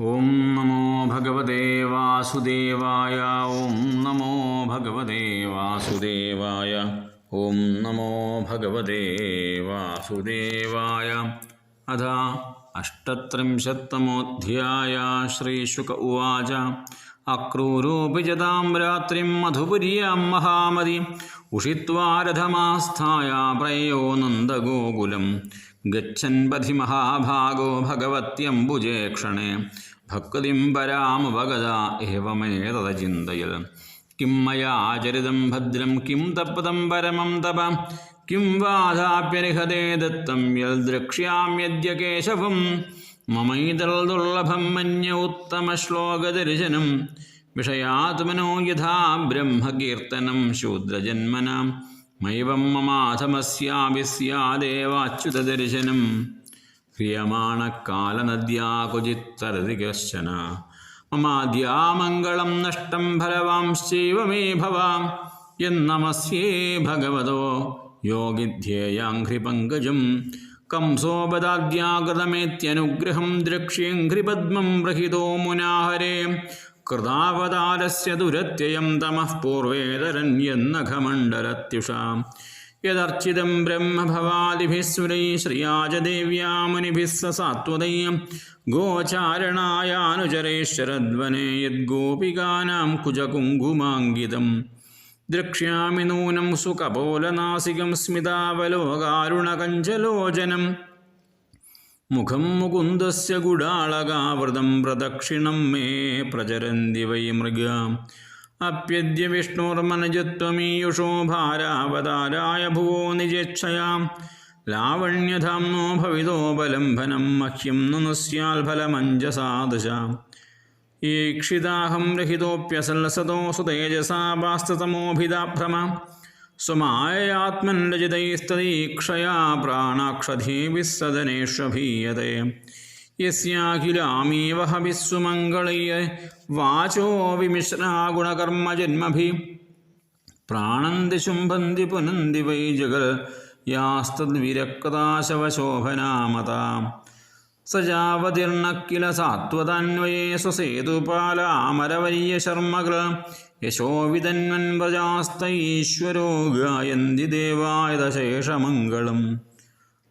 ഓം നമോ ഭഗവതേ വാസുദേവായ ഓം നമോ ഭഗവതേ വാസുദേവായ ഓം നമോ ഭഗവതേ വാസുദേവായ അഥ അഷ്ടത്രിംശത്തമോധ്യായ ശ്രീശുക ഉവാച. അക്രൂരോപിജതാം രാത്രിം മധുപുര്യാം മഹാമതി. ഉഷിത്വാരഥമാസ്ഥായ പ്രയോ നന്ദഗോകുലം. ഗച്ഛൻപഥി മഹാഭാഗോ ഭഗവത്യംബുജേ ക്ഷണേ. ഭക്തിം പരാമുപഗത ഏവമേതത ചിന്തയിൽ കിം മയാചരിതം ഭദ്രം കിം തപതം പരമം തപ കിം വാധാപ്യർഹതേ ദത്തം യൽ ദ്രക്ഷ്യാമ്യദ്യ കേശവം മമൈതൽ ദുർലഭം മന്യ ഉത്തമശ്ലോകദർശനം വിഷയാത്മനോ യഥാ ബ്രഹ്മകീർത്തനം ശൂദ്രജന്മനാം. മൈവം മമാധമസ്യാവിസ്യാദേവാച്യുതദർശനം ക്രിയമാണക്കാലനദ്യാ ക്വചിത്തരതി കശ്ചന മമാദ്യാമംഗളം നഷ്ടം ഫലവാംശ്ചൈവ മേ ഭവാം. എന്നമസ്യേ ഭഗവതോ. യോഗിധ്യേയാഘ്രിപങ്കജം. കംസോപദാദ്യാകൃതമേത്യനുഗ്രഹം ദ്രക്ഷ്യേഘ്രിപദ്മം പ്രഹിതോ മുനാഹരേ. प्रहितो मुनाहरे कृतावतारस्य दुरत्ययं तमः पूर्वेतरन्यन्नखमण्डलत्युषाम् यदर्चितं ब्रह्मभवादिभिः सुरैः श्रियाजदेव्या मुनिभिः स सात्वतैः गोचारणायानुचरैश्चरद्वने यद्गोपिकानां कुजकुङ्कुमाङ्गितं द्रक्ष्यामि नूनं सुकपोलनासिकं स्मितावलोकारुणकञ्चलोचनं മുഖം മുകുന്ദസ്യ ഗുഡാളകാവൃതം പ്രദക്ഷിണം മേ പ്രചരന്തി വൈ മൃഗ. അപ്യദ്യ വിഷ്ണുർമനജത്വമീയുഷോ ഭാരാവതാരായ ഭുവോ നിജക്ഷയാം ലാവണ്യധാംനോ ഭവിതോപലംബനം മഹ്യം നുസ്യാൽ ഫലമഞ്ജസാദശാം ഈക്ഷിതാഹം രഹിതോപ്യസല്ലസതോസു തേജസാ വാസ്തതമോഭിതാഭ്രമ സ്വമായാത്മൻ രചിതൈസ്തദീക്ഷയാ പ്രാണാക്ഷധീഭിः സദനേഷഭീയതേ യസ്യാഖിലാമീവ ഹവിസ്സുമംഗളയ്യ വാചോ വിമിശ്രാ ഗുണകർമ്മജന്മഭി പ്രാണന്തി ശുംഭന്തി പുനന്തി വൈ ജഗൽ. യാസ്തദ്വിരക്താശവശോഭനാമത സജാവതിർണക്കില സാത്വതാന്വയേ സ്വസേതുപാലാമരവര്യ ശർമ്മകൾ യശോവിതന്മൻ പ്രജാസ്തൈശ്വരോ ഗായന്തി ദേവായതശേഷമംഗളം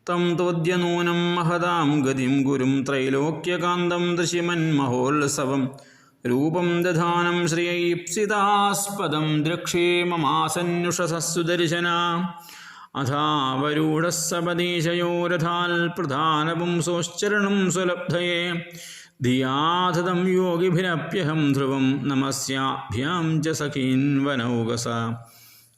തം തോദ്യനൂനം മഹതാം ഗതിം ഗുരും ത്രൈലോക്യകാന്തം ദൃശിമന്മഹോത്സവം രൂപം ദധാനം ശ്രിയൈപ്സിതാസ്പദം ദ്രക്ഷേ മമാസന്യുഷസസുദർശന അഥാവരൂഢസപദേശയോ രഥാൽ പ്രധാനപുംസോശ്ചരണം സുലബ്ധയേ. ധിയാധതം യോഗിഭിരപ്യഹം ധ്രുവം നമസ്യാഭ്യാം ച സഖീൻ വനൗകസ.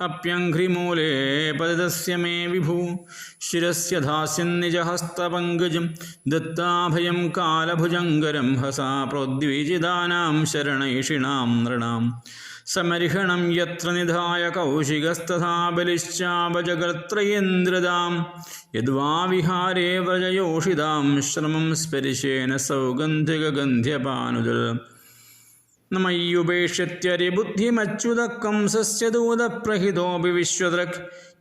അപ്യഘ്രിമൂലേ പതിതസ്യ മേ വിഭു. ശിരസ്യ ധാസ്യന്നിജഹസ്തപങ്കജം ദത്താഭയം കാലഭുജങ്കരം ഹസാ പ്രോദ്വിജിതാനാം ശരണൈഷിണാം നൃണാം. प्रोद्विजितानां शरणैषिणां नृणां समर्हणं यत्र निधाय कौशिकस्तथा बलिश्चापजगत्रयेन्द्रदां यद्वा विहारे व्रजयोषितां श्रमं स्पर्शेन सौगन्धिकगन्ध्यपानुदल न मय्युपेक्ष्यत्यरिबुद्धिमच्युतकंसस्य दूतप्रहितोऽपि विश्वदृक्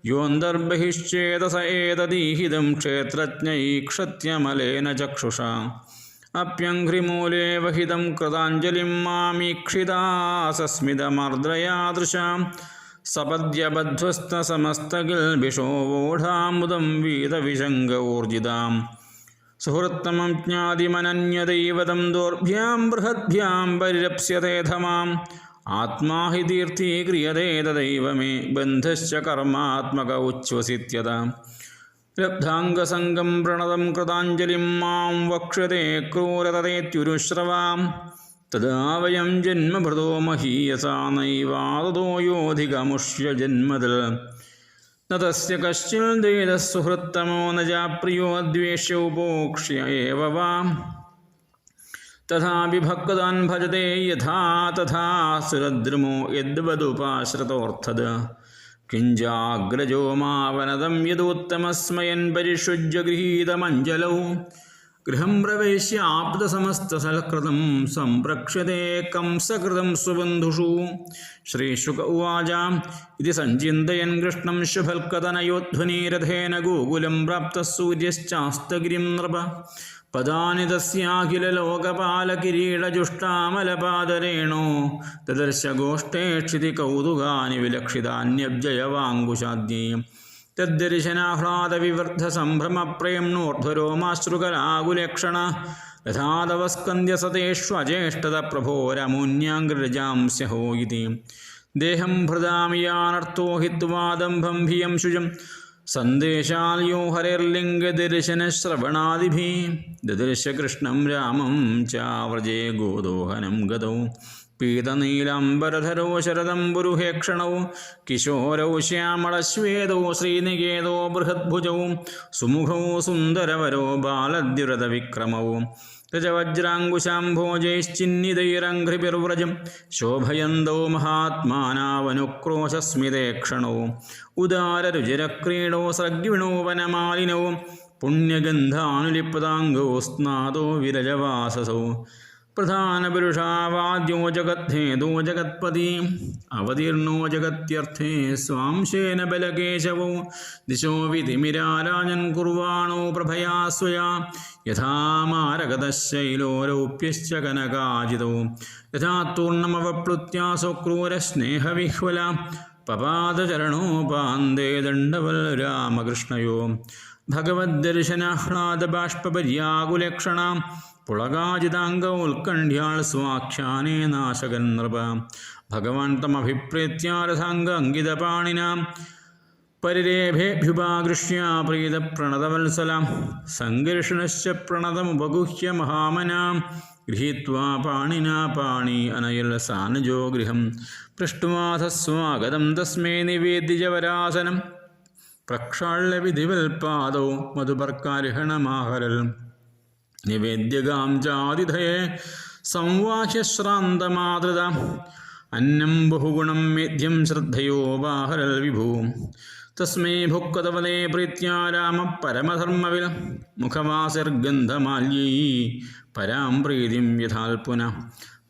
योऽन्तर्बहिश्चेतस एतदीहितं क्षेत्रज्ञैक्षत्यमलेन चक्षुषा അപ്യഘ്രിമൂലേ വഹിതം കൃതാഞ്ജലിം മാമീക്ഷിതാസസ്മിതമർദ്രയാദൃശാം സപദ്യബധ്വസ്തസമസ്തകിൽഭിഷോവോഢാമുദം വീതവിശങ്ക ഊർജിതാം സുഹൃത്തമം ജ്ഞാതിമനന്യദൈവതം ദോർഭ്യാം ബൃഹദ്ഭ്യാം പരിരപ്സ്യതേധമാം ആത്മാ ഹി തീർത്ഥീക്രിയതേ തദൈവമേ ബന്ധശ്ച കർമാത്മക ഉച്ഛ്വസിത്യത. ലബ്ധാംഗസംഗം പ്രണതം കൃതാഞ്ജലിം മാം വക്ഷ്യതേ ക്രൂരതതേത്യുരുശ്രവാം. തദാ വയം ജന്മഭൃതോ മഹീയസാ നൈവാതോ യോധികമുഷ്യ ജന്മതിൽ. ന തസ്യ കശ്ചിൽ ദേതസുഹൃത്തമോ ന ജാപ്രിയോ ദ്വേഷ്യ ഉപോക്ഷ്യ ഏവ വാം. തഥാപി ഭക്താൻ ഭജതേ യഥാ തഥാ സുരദ്രുമോ യദ്വദുപാശ്രിതോർത്ഥത് കിഞ്ചാഗ്രജോ മാവനതം യദോത്തമസ്മയൻ പരിഷുജ്യഗൃഹീതമഞ്ജലൗ ഗൃഹം പ്രവേശ്യ ആപ്തസമസ്തസൽകൃതം സംപ്രക്ഷ്യതേ കംസകൃതം സുബന്ധുഷു. ശ്രീശുക ഉവാച ഇതി സഞ്ചിന്തയൻ കൃഷ്ണം ശുഭൽക്കതനയോധ്വനീരഥേന ഗോകുലം പ്രാപ്ത സൂര്യശ്ചാസ്തഗിരിം നൃപ. പദാനി തസ്യാഖിലലോകപാലകിരീടജുഷ്ടാമലപാദരേണോ. ദദർശ ഗോഷ്ഠേക്ഷിതി കൗതുകാനി വിലക്ഷിതാന്യബ്ജയവാങ്കുശാദ്യം തദ്ദർശനാഹ്ലാദവിവർദ്ധസംഭ്രമപ്രേംണോർധ്വരോമാശ്രുകലാകുലക്ഷണ യഥാതവസ്കന്ധ്യസതേഷ്വജേഷ്ടത പ്രഭോരമൂന്യാഗ്രജാംസ്യഹോ ഇതി ദേഹം ഭൃതാമിയാനർത്ഥോ ഹിത്വാദംഭം ഭിയം ശുചം. സന്ദേശാൽയോ ഹരേർലിംഗദർശനശ്രവണാദിഭി ദദർശ കൃഷ്ണം രാമം ചാവ്രജേ ഗോദോഹനം ഗതൗ. പീതനീലാംബരധരോ ശരദംബുരുഹേക്ഷണൗ കിശോരൗ ശ്യാമളശ്വേതോ ശ്രീനികേതോ ബൃഹദ്ഭുജൗ സുമുഖോ സുന്ദരവരോ ബാലദ്യുരതവിക്രമൗ രജവജ്രാങ്കുശാം ഭോജൈശ്ചിന്നിതൈരംഘ്രിവ്രജം ശോഭയന്തോ മഹാത്മാനാവനുക്രോശസ്മിതേക്ഷണോ ഉദാരരുചിരക്രീഡോ സ്രഗ്വിണോ വനമാലിനവും പുണ്യഗന്ധാനുലിപ്താംഗോ സ്നാതോ വിരജവാസസോ. പ്രധാനപുരുഷാവാദ്യോ ജഗദ്ധേതോ ജഗത്പതി അവതീർണോ ജഗത്യർത്ഥേ സ്വാംശേന ബലകേശവോ. ദിശോ വിധിമിരാരാജൻ കുർവാണോ പ്രഭയാ സ്വയാ. യഥാമാരകതശൈലോ രൗപ്യശ്ച കനകാജിതോ. യഥാത്തൂർണമവപ്ലുത്യാസോ ക്രൂരസ്നേഹവിഹ്വല പപാദചരണോപാന്തേ ദണ്ഡവൽ രാമകൃഷ്ണയോ. ഭഗവദ്ദർശനാഹ്ലാദബാഷ്പര്യാകുലക്ഷണാം പുളകാജിതാംഗ ഉത്കണ്ഠ്യാൾ സ്വാഖ്യാനേ നാശകൻ നൃപ. ഭഗവാൻ തം അങ്കിതപാണിന. പരിരേഭേഭ്യുപാകൃഷ്യ പ്രീതപ്രണതവത്സല. സങ്കർഷണശ്ച പ്രണതമുപഗുഹ്യ മഹാമനാം. ഗൃഹീത്വാ പാണിനാ പാണി അനയൽ സാനജോ ഗൃഹം പൃഷ്ടുമാഥ സ്വാഗതം തസ്മേ നിവേദ്യജവരാസനം. പ്രക്ഷാള്യവിധിവൽപാദൗ മധുപർക്കാരിഹണമാഹരൽ. നിവേദ്യകാം ജാതിധയെ സംവാഹ്യശ്രാന്തമാതൃത. അന്നം ബഹുഗുണം മേദ്യം ശ്രദ്ധയോപാഹരൽ വിഭൂ. തസ്മൈ ഭുക്കതവലേ പ്രീത്യാ രാമ പരമധർമ്മവിൽ. മുഖവാസിർഗന്ധമാല്യൈ പരാം പ്രീതിം യഥാൽപുന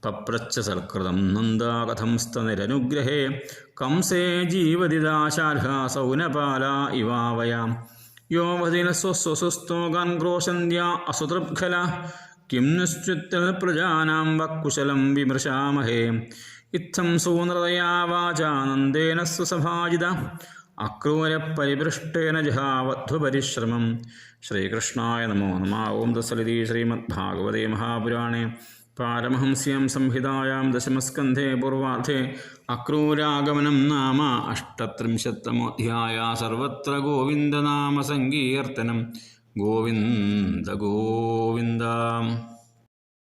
പപ്രച്ച സൽകൃതം നന്ദാകഥം സ്തനിരനുഗ്രഹേ കംസേ ജീവതിദാശാർഹ സൗനപാല ഇവാവയാം. യോ വതിന സ്വസ്വസുസ്തോകാൻ ക്രോശന്ത്യ അസുതൃബ്ഖല കിം നിശ്ചിത്തൽ പ്രജാനാം വക്കുശലം വിമൃശാമഹേ ഇത്തം സൂനൃതയാ വാചാനന്ദേന സുസഭാജിത അക്രൂരപരിപൃഷ്ടേന ജഹാവധ്വപരിശ്രമം ശ്രീകൃഷ്ണായ നമോ നമ ഓം തസ്സലിതി ശ്രീമദ്ഭാഗവതേ മഹാപുരാണേ പാരമഹംസ്യാം സംഹിതായാം ദശമസ്കന്ധേ പൂർവാർദ്ധേ അക്രൂരാഗമനം നാമ അഷ്ടത്രിംശത്തമോധ്യായ സർവത്ര ഗോവിന്ദനാമ സങ്കീർത്തനം. ഗോവിന്ദ ഗോവിന്ദ.